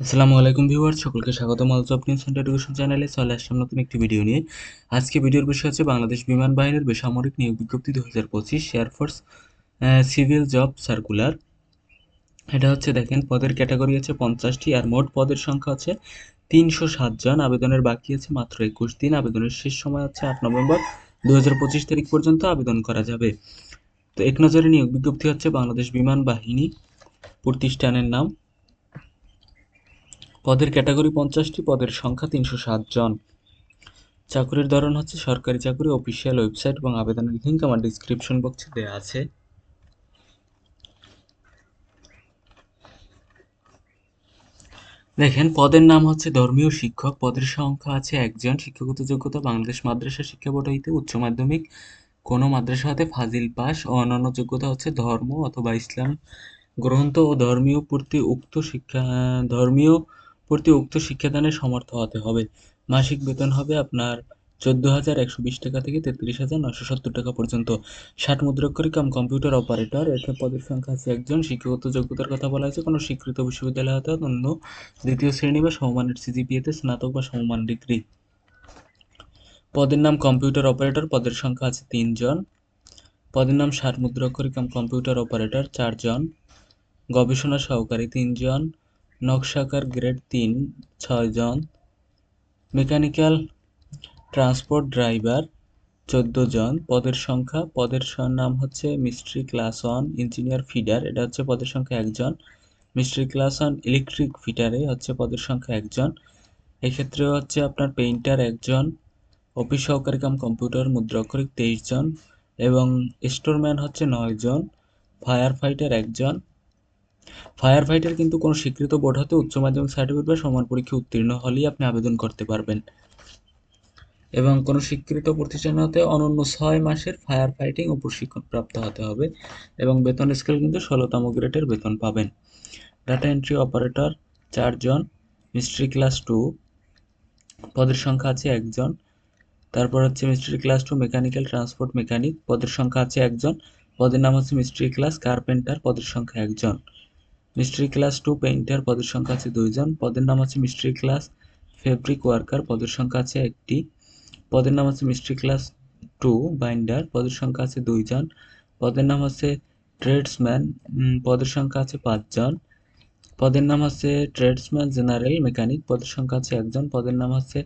আসসালামু আলাইকুম ভিউয়ার সকলকে স্বাগত মালজ অফ নিউজ সেন্টার এডুকেশন চ্যানেলে চলে আসলাম নতুন একটি ভিডিও নিয়ে। আজকে ভিডিওর বিষয় হচ্ছে বাংলাদেশ বিমান বাহিনীর বেসামরিক নিয়োগ বিজ্ঞপ্তি দু হাজার পঁচিশ এয়ারফোর্স সিভিল জব সার্কুলার এটা হচ্ছে দেখেন, পদের ক্যাটাগরি আছে পঞ্চাশটি আর মোট পদের সংখ্যা আছে তিনশো সাতজন আবেদনের বাকি আছে মাত্র একুশ দিন। আবেদনের শেষ সময় হচ্ছে আট নভেম্বর দু হাজার পঁচিশ তারিখ পর্যন্ত আবেদন করা যাবে। তো এক নজরে নিয়োগ বিজ্ঞপ্তি হচ্ছে বাংলাদেশ বিমান বাহিনী প্রতিষ্ঠানের নাম। পদের ক্যাটাগরি পঞ্চাশটি, পদের সংখ্যা তিনশো সাত জন। চাকরির ধরন হচ্ছে সরকারি চাকরি, অফিসিয়াল ওয়েবসাইট এবং আবেদনের লিঙ্ক আমার ডিসক্রিপশন বক্সে দেওয়া আছে। দেখেন, পদের নাম হচ্ছে ধর্মীয় শিক্ষক। পদের সংখ্যা আছে একজন। শিক্ষাগত যোগ্যতা বাংলাদেশ মাদ্রাসা শিক্ষা বোর্ড হইতে উচ্চ মাধ্যমিক। কোনো মাদ্রাসা হতে ফাজিল পাস। ও অন্যান্য যোগ্যতা হচ্ছে ধর্ম অথবা ইসলাম গ্রন্থ ও ধর্মীয় প্রতি উক্ত শিক্ষা, ধর্মীয় প্রতি উক্ত শিক্ষাদানের সমর্থ হতে হবে। মাসিক বেতন হবে আপনার চোদ্দ হাজার একশো বিশ টাকা থেকে তেত্রিশ হাজার নশো সত্তর টাকা পর্যন্ত। ষাট মুদ্রাক্ষরী কাম কম্পিউটার অপারেটর, এতে পদের সংখ্যা আছে একজন। শিক্ষাগত যোগ্যতার কথা বলা হয়েছে, কোনো স্বীকৃত বিশ্ববিদ্যালয় হতে অন্য দ্বিতীয় শ্রেণি বা সমমানের সিজিপিএতে স্নাতক বা সমমান ডিগ্রি। পদের নাম কম্পিউটার অপারেটর, পদের সংখ্যা আছে তিনজন। পদের নাম ষাট মুদ্রাক্ষরী কাম কম্পিউটার অপারেটর, চারজন। গবেষণা সহকারী তিনজন। নকশাকার গ্রেড তিন ছয়জন মেকানিক্যাল ট্রান্সপোর্ট ড্রাইভার, চোদ্দ জন। পদের সংখ্যা, পদের নাম হচ্ছে মিস্ট্রি ক্লাস ওয়ান ইঞ্জিনিয়ার ফিডার, এটা হচ্ছে পদের সংখ্যা একজন মিস্ট্রি ক্লাস ওয়ান ইলেকট্রিক ফিডারে হচ্ছে পদের সংখ্যা একজন এক্ষেত্রে হচ্ছে আপনার পেইন্টার একজন অফিস সহকারী কাম কম্পিউটার মুদ্রাক্ষরিক তেইশ জন, এবং স্টোরম্যান হচ্ছে নয় জন, ফায়ার ফাইটার একজন ফায়ার ফাইটার কিন্তু কোনো স্বীকৃত বোর্ড হতে উচ্চ মাধ্যমিক সার্টিফিকেট বা সমান পরীক্ষা উত্তীর্ণ হলেই আপনি আবেদন করতে পারবেন। এবং কোনো স্বীকৃত প্রতিষ্ঠান হতে অনন্য ছয় মাসের ফায়ার ফাইটিং ও প্রশিক্ষণ প্রাপ্ত হতে হবে এবং বেতন স্কেল কিন্তু ষোলোতম গ্রেডের বেতন পাবেন। ডাটা এন্ট্রি অপারেটর চারজন মিস্ট্রি ক্লাস টু পদের সংখ্যা আছে একজন, তারপর হচ্ছে mystery class two mechanical transport mechanic পদের সংখ্যা আছে একজন, পদের নাম হচ্ছে মিস্ট্রি ক্লাস কার্পেন্টার পদের সংখ্যা একজন। মিস্ট্রি ক্লাস টু পেইন্টার পদের সংখ্যা আছে দুইজন। পদের নাম আছে মিস্ট্রি ক্লাস ফেব্রিক ওয়ার্কার পদের সংখ্যা আছে একটি। পদের নাম হচ্ছে মিস্ট্রি ক্লাস টু বাইন্ডার পদের সংখ্যা আছে দুইজন। পদের নাম হচ্ছে ট্রেডসম্যান পদের সংখ্যা আছে পাঁচজন। পদের নাম হচ্ছে ট্রেডসম্যান জেনারেল মেকানিক পদের সংখ্যা আছে একজন। পদের নাম হচ্ছে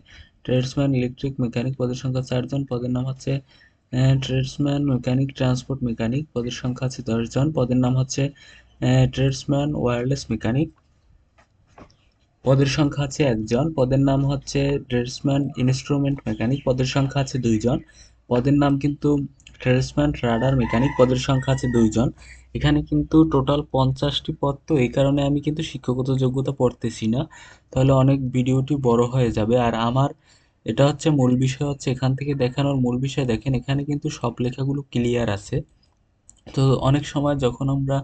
ট্রেডসম্যান ইলেকট্রিক মেকানিক পদের সংখ্যা চারজন। পদের নাম হচ্ছে ট্রেডসম্যান মেকানিক ট্রান্সপোর্ট মেকানিক পদের সংখ্যা আছে দশজন। পদের নাম হচ্ছে ট্রেডসম্যান ওয়্যারলেস মেকানিক পদের সংখ্যা আছে একজন। পদের নাম হচ্ছে ট্রেডসম্যান ইনস্ট্রুমেন্ট মেকানিক পদের সংখ্যা আছে দুইজন। পদের নাম কিন্তু ট্রেডসম্যান রাডার মেকানিক পদের সংখ্যা আছে দুইজন। এখানে কিন্তু টোটাল পঞ্চাশটি পদ, তো এই কারণে আমি কিন্তু শিক্ষাগত যোগ্যতা পড়তেছি না। তাহলে অনেক ভিডিওটি বড় হয়ে যাবে। আর আমার এটা হচ্ছে মূল বিষয় হচ্ছে এখান থেকে দেখানোর মূল বিষয়। দেখেন এখানে কিন্তু সব লেখাগুলো ক্লিয়ার আছে। তো অনেক সময় যখন আমরা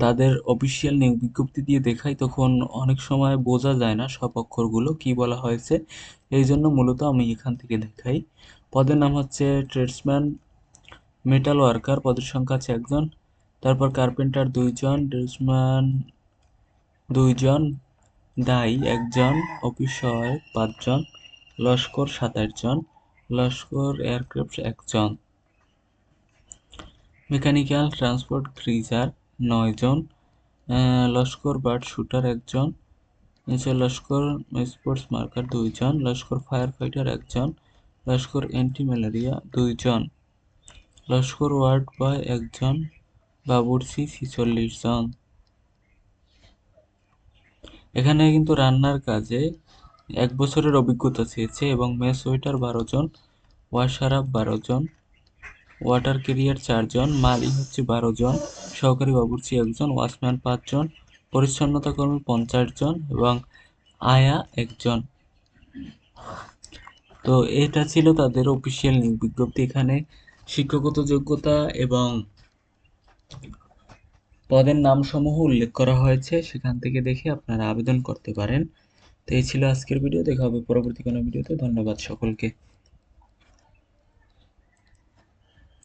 তাদের অফিসিয়াল নিয়োগ বিজ্ঞপ্তি দিয়ে দেখাই, তখন অনেক সময় বোঝা যায় না সব অক্ষরগুলো কি বলা হয়েছে। এই জন্য মূলত আমি এখান থেকে দেখাই। পদের নাম হচ্ছে ট্রেডসম্যান মেটাল ওয়ার্কার পদের সংখ্যা আছে একজন। তারপর কার্পেন্টার দুইজন ড্রেসম্যান দুইজন দাই একজন অফিস সহায়ক পাঁচজন, লস্কর সাত আটজন লস্কর এয়ারক্রাফট একজন। মেকানিক্যাল ট্রান্সপোর্ট ক্রিজার নয়জন লস্কর বার্ড শুটার একজন। নিচে লস্কর স্পোর্টস মার্কার দুইজন। লস্কর ফায়ার ফাইটার একজন। লস্কর অ্যান্টি ম্যালেরিয়া দুইজন। লস্কর ওয়ার্ড বয় একজন। বাবুর্চি ছিচল্লিশ জন। এখানে কিন্তু রান্নার কাজে এক বছরের অভিজ্ঞতা চেয়েছে এবং মেস ওয়েটার বারো জন ওয়াশারাপ বারো জন। ওয়াটার ক্যারিয়ার চারজন মালি হচ্ছে বারো জন, সহকারী বাবুর্চি একজন, ওয়াচম্যান পাঁচজন, পরিচ্ছন্নতা কর্মী পঞ্চাশ জন এবং আয়া একজন। তো এটা ছিল তাদের অফিসিয়াল নিয়োগ বিজ্ঞপ্তি। এখানে শিক্ষাগত যোগ্যতা এবং পদের নামসমূহ উল্লেখ করা হয়েছে। সেখান থেকে দেখে আপনারা আবেদন করতে পারেন। তো এই ছিল আজকের ভিডিও। দেখা হবে পরবর্তী কোনো ভিডিওতে। ধন্যবাদ সকলকে।